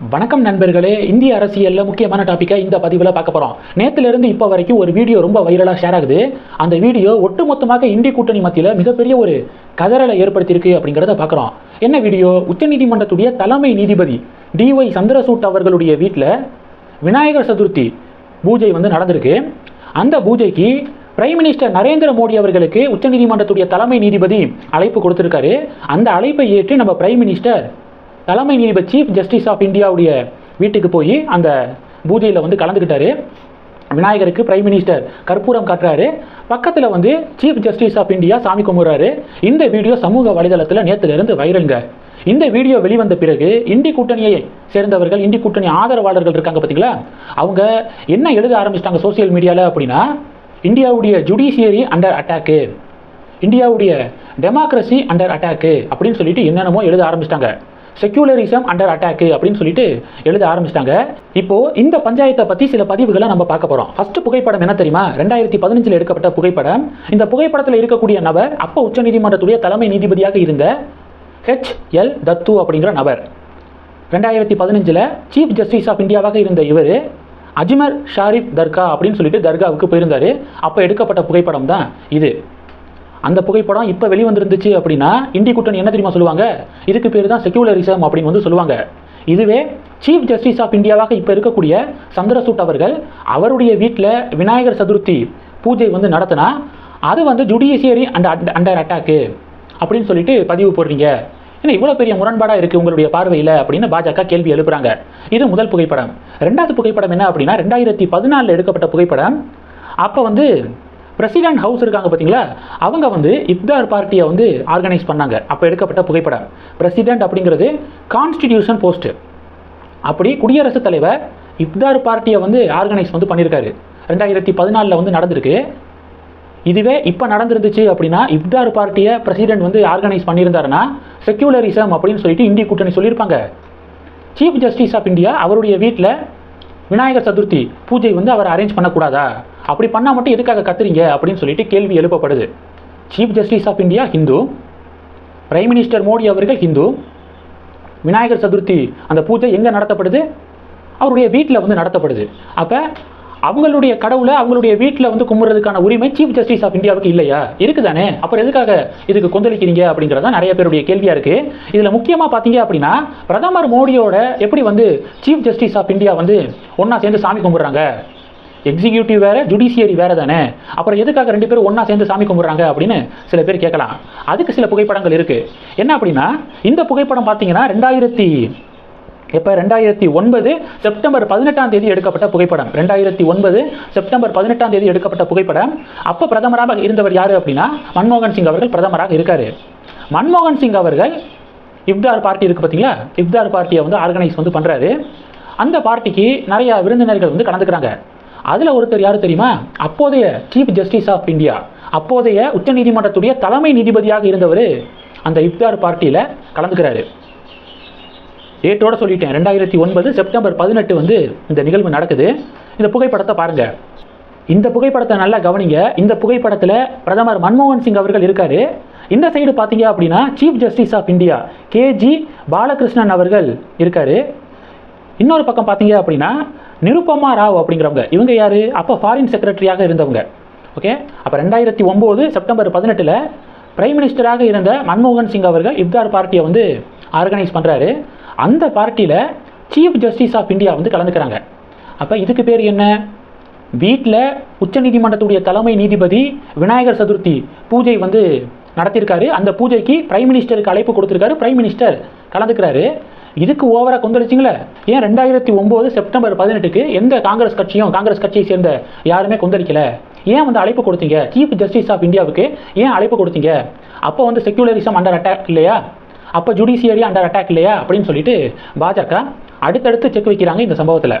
வணக்கம் நண்பர்களே இந்திய அரசியலில் முக்கியமான டாப்பிக்கை இந்த பதிவில் பார்க்க போகிறோம் நேற்றுலேருந்து இப்போ வரைக்கும் ஒரு வீடியோ ரொம்ப வைரலாக ஷேர் ஆகுது. அந்த வீடியோ ஒட்டுமொத்தமாக இந்திய கூட்டணி மத்தியில் மிகப்பெரிய ஒரு கதறலை ஏற்படுத்தியிருக்கு அப்படிங்கிறத பார்க்குறோம். என்ன வீடியோ? உச்சநீதிமன்றத்துடைய தலைமை நீதிபதி டிஒய் சந்திரசூட் அவர்களுடைய வீட்டில் விநாயகர் சதுர்த்தி பூஜை வந்து நடந்திருக்கு. அந்த பூஜைக்கு பிரைம் மினிஸ்டர் நரேந்திர மோடி அவர்களுக்கு உச்சநீதிமன்றத்துடைய தலைமை நீதிபதி அழைப்பு கொடுத்துருக்காரு. அந்த அழைப்பை ஏற்று நம்ம பிரைம் மினிஸ்டர் தலைமை நீதிபதி சீஃப் ஜஸ்டிஸ் ஆஃப் இந்தியாவுடைய வீட்டுக்கு போய் அந்த பூஜையில் வந்து கலந்துக்கிட்டாரு விநாயகருக்கு பிரைம் மினிஸ்டர் கற்பூரம் காட்டுறாரு. பக்கத்தில் வந்து சீஃப் ஜஸ்டிஸ் ஆஃப் இந்தியா சாமி கும்பிட்றாரு. இந்த வீடியோ சமூக வலைதளத்தில் நேற்றுலேருந்து வைரலுங்க. இந்த வீடியோ வெளிவந்த பிறகு இந்தி கூட்டணியை சேர்ந்தவர்கள் இந்தி கூட்டணி ஆதரவாளர்கள் இருக்காங்க பார்த்தீங்களா அவங்க என்ன எழுத ஆரம்பிச்சிட்டாங்க சோசியல் மீடியாவில் அப்படின்னா இந்தியாவுடைய ஜுடிஷியரி அண்டர் அட்டாக்கு இந்தியாவுடைய டெமோக்ரஸி அண்டர் அட்டாக்கு அப்படின்னு சொல்லிட்டு என்னென்னமோ எழுத ஆரம்பிச்சிட்டாங்க. செக்யூலரிசம் அண்டர் அட்டாக்கு அப்படின்னு சொல்லிட்டு எழுத ஆரம்பிச்சிட்டாங்க. இப்போ இந்த பஞ்சாயத்தை பற்றி சில பதிவுகளை நம்ம பார்க்க போகிறோம் ஃபர்ஸ்ட் புகைப்படம் என்ன தெரியுமா? ரெண்டாயிரத்தி பதினஞ்சில் எடுக்கப்பட்ட புகைப்படம். இந்த புகைப்படத்தில் இருக்கக்கூடிய நபர் அப்போ உச்சநீதிமன்றத்துடைய தலைமை நீதிபதியாக இருந்த ஹெச் எல் தத்து அப்படிங்கிற நபர். ரெண்டாயிரத்தி பதினஞ்சில் சீஃப் ஜஸ்டிஸ் ஆஃப் இந்தியாவாக இருந்த இவர் அஜ்மர் ஷாரிஃப் தர்கா அப்படின்னு சொல்லிட்டு தர்காவுக்கு போயிருந்தார். அப்போ எடுக்கப்பட்ட புகைப்படம் தான் இது. அந்த புகைப்படம் இப்போ வெளிவந்திருந்துச்சு அப்படின்னா இந்தி கூட்டணி என்ன தெரியுமா சொல்லுவாங்க? இதுக்கு பேர் தான் செக்யூலரிசம் அப்படின்னு வந்து சொல்லுவாங்க. இதுவே சீஃப் ஜஸ்டிஸ் ஆஃப் இந்தியாவாக இப்போ இருக்கக்கூடிய சந்திரசூட் அவர்கள் அவருடைய வீட்டில் விநாயகர் சதுர்த்தி பூஜை வந்து நடத்தினா அது வந்து ஜுடிஷியரி அண்ட் அண்டர் அட்டாக்கு அப்படின்னு சொல்லிட்டு பதிவு போடுறீங்க. ஏன்னா இவ்வளோ பெரிய முரண்பாடாக இருக்குது உங்களுடைய பார்வையில் அப்படின்னு பாஜக கேள்வி எழுப்புறாங்க. இது முதல் புகைப்படம். ரெண்டாவது புகைப்படம் என்ன அப்படின்னா ரெண்டாயிரத்தி பதினாலில் எடுக்கப்பட்ட புகைப்படம். அப்போ வந்து பிரசிடென்ட் ஹவுஸ் இருக்காங்க பார்த்தீங்களா அவங்க வந்து இப்தார் பார்ட்டியை வந்து ஆர்கனைஸ் பண்ணாங்க. அப்போ எடுக்கப்பட்ட புகைப்படம். பிரசிடென்ட் அப்படிங்கிறது கான்ஸ்டிடியூஷன் போஸ்ட்டு அப்படி குடியரசுத் தலைவர் இப்தார் பார்ட்டியை வந்து ஆர்கனைஸ் வந்து பண்ணியிருக்காரு. ரெண்டாயிரத்தி பதினாலில் வந்து நடந்திருக்கு. இதுவே இப்போ நடந்திருந்துச்சு அப்படின்னா இப்தார் பார்ட்டியை பிரசிடென்ட் வந்து ஆர்கனைஸ் பண்ணியிருந்தாருன்னா செக்யூலரிசம் அப்படின்னு சொல்லிட்டு இந்திய கூட்டணி சொல்லியிருப்பாங்க. சீஃப் ஜஸ்டிஸ் ஆஃப் இந்தியா அவருடைய வீட்டில் விநாயகர் சதுர்த்தி பூஜை வந்து அவர் அரேஞ்ச் பண்ணக்கூடாதா? அப்படி பண்ணால் மட்டும் எதுக்காக கத்துறீங்க? அப்படின்னு சொல்லிட்டு கேள்வி எழுப்பப்படுது. Chief justice of India Hindu prime minister Modi அவர்கள் ஹிந்து விநாயகர் சதுர்த்தி அந்த பூஜை எங்கே நடத்தப்படுது? அவருடைய வீட்டில் வந்து நடத்தப்படுது. அப்போ அவங்களுடைய கடவுளை அவங்களுடைய வீட்டில் வந்து கும்பிட்றதுக்கான உரிமை சீஃப் ஜஸ்டிஸ் ஆஃப் இந்தியாவுக்கு இல்லையா? இருக்குதானே? அப்புறம் எதுக்காக இதுக்கு கொந்தளிக்கிறீங்க அப்படிங்கிறதா நிறைய பேருடைய கேள்வியாக இருக்குது இதில் முக்கியமாக பார்த்தீங்க அப்படின்னா பிரதமர் மோடியோட எப்படி வந்து சீஃப் ஜஸ்டிஸ் ஆஃப் இந்தியா வந்து ஒன்றா சேர்ந்து சாமி கும்பிட்றாங்க? எக்ஸிக்யூட்டிவ் வேறு ஜுடிஷியரி வேறு தானே? அப்புறம் எதுக்காக ரெண்டு பேரும் ஒன்றா சேர்ந்து சாமி கும்பிட்றாங்க அப்படின்னு சில பேர் கேட்கலாம். அதுக்கு சில புகைப்படங்கள் இருக்குது என்ன அப்படின்னா இந்த புகைப்படம் பார்த்தீங்கன்னா ரெண்டாயிரத்தி இப்போ ரெண்டாயிரத்தி ஒன்பது செப்டம்பர் பதினெட்டாம் தேதி எடுக்கப்பட்ட புகைப்படம். ரெண்டாயிரத்தி ஒன்பது செப்டம்பர் பதினெட்டாம் தேதி எடுக்கப்பட்ட புகைப்படம். அப்போ பிரதமராக இருந்தவர் யார் அப்படின்னா மன்மோகன் சிங் அவர்கள் பிரதமராக இருக்கார். மன்மோகன் சிங் அவர்கள் இப்தார் பார்ட்டி இருக்குது பார்த்தீங்களா இப்தார் பார்ட்டியை வந்து ஆர்கனைஸ் வந்து பண்ணுறாரு அந்த பார்ட்டிக்கு நிறையா விருந்தினர்கள் வந்து கலந்துக்கிறாங்க. அதில் ஒருத்தர் யார் தெரியுமா? அப்போதைய சீஃப் ஜஸ்டிஸ் ஆஃப் இந்தியா அப்போதைய உச்சநீதிமன்றத்துடைய தலைமை நீதிபதியாக இருந்தவர் அந்த இப்தார் பார்ட்டியில் கலந்துக்கிறாரு. டேட்டோட சொல்லிட்டேன் ரெண்டாயிரத்தி ஒன்பது செப்டம்பர் பதினெட்டு வந்து இந்த நிகழ்வு நடக்குது. இந்த புகைப்படத்தை பாருங்க. இந்த புகைப்படத்தை நல்லா கவனிங்க. இந்த புகைப்படத்தில் பிரதமர் மன்மோகன் சிங் அவர்கள் இருக்கார். இந்த சைடு பார்த்தீங்க அப்படின்னா chief justice of India K Balakrishnan Balakrishnan இருக்கார். இன்னொரு பக்கம் பார்த்தீங்க அப்படின்னா நிருப்பமா ராவ் அப்படிங்கிறவங்க. இவங்க யார்? அப்போ ஃபாரின் செக்ரட்டரியாக இருந்தவங்க. ஓகே அப்போ ரெண்டாயிரத்தி ஒம்பது செப்டம்பர் பதினெட்டில் பிரைம் மினிஸ்டராக இருந்த மன்மோகன் சிங் அவர்கள் இப்தார் பார்ட்டியை வந்து ஆர்கனைஸ் பண்ணுறாரு அந்த பார்ட்டியில் சீஃப் ஜஸ்டிஸ் ஆஃப் இந்தியா வந்து கலந்துக்கிறாங்க. அப்போ இதுக்கு பேர் என்ன? வீட்டில் உச்சநீதிமன்றத்துடைய தலைமை நீதிபதி விநாயகர் சதுர்த்தி பூஜை வந்து நடத்தியிருக்காரு. அந்த பூஜைக்கு பிரைம் மினிஸ்டருக்கு அழைப்பு கொடுத்துருக்காரு. பிரைம் மினிஸ்டர் கலந்துக்கிறாரு. இதுக்கு ஓவராக கொந்தளிச்சிங்களே? ஏன் ரெண்டாயிரத்தி ஒம்பது செப்டம்பர் பதினெட்டுக்கு எந்த காங்கிரஸ் கட்சியும் காங்கிரஸ் கட்சியை சேர்ந்த யாருமே கொந்தளிக்கல? ஏன் வந்து அழைப்பு கொடுத்தீங்க? சீஃப் ஜஸ்டிஸ் ஆஃப் இந்தியாவுக்கு ஏன் அழைப்பு கொடுத்தீங்க? அப்போ வந்து செக்யூலரிசம் அண்டர் அட்டாக் இல்லையா? அப்போ ஜுடிஷியரி அண்டர் அட்டாக் இல்லையா? அப்படின்னு சொல்லிட்டு பாஜக அடுத்தடுத்து செக் வைக்கிறாங்க இந்த சம்பவத்தில்.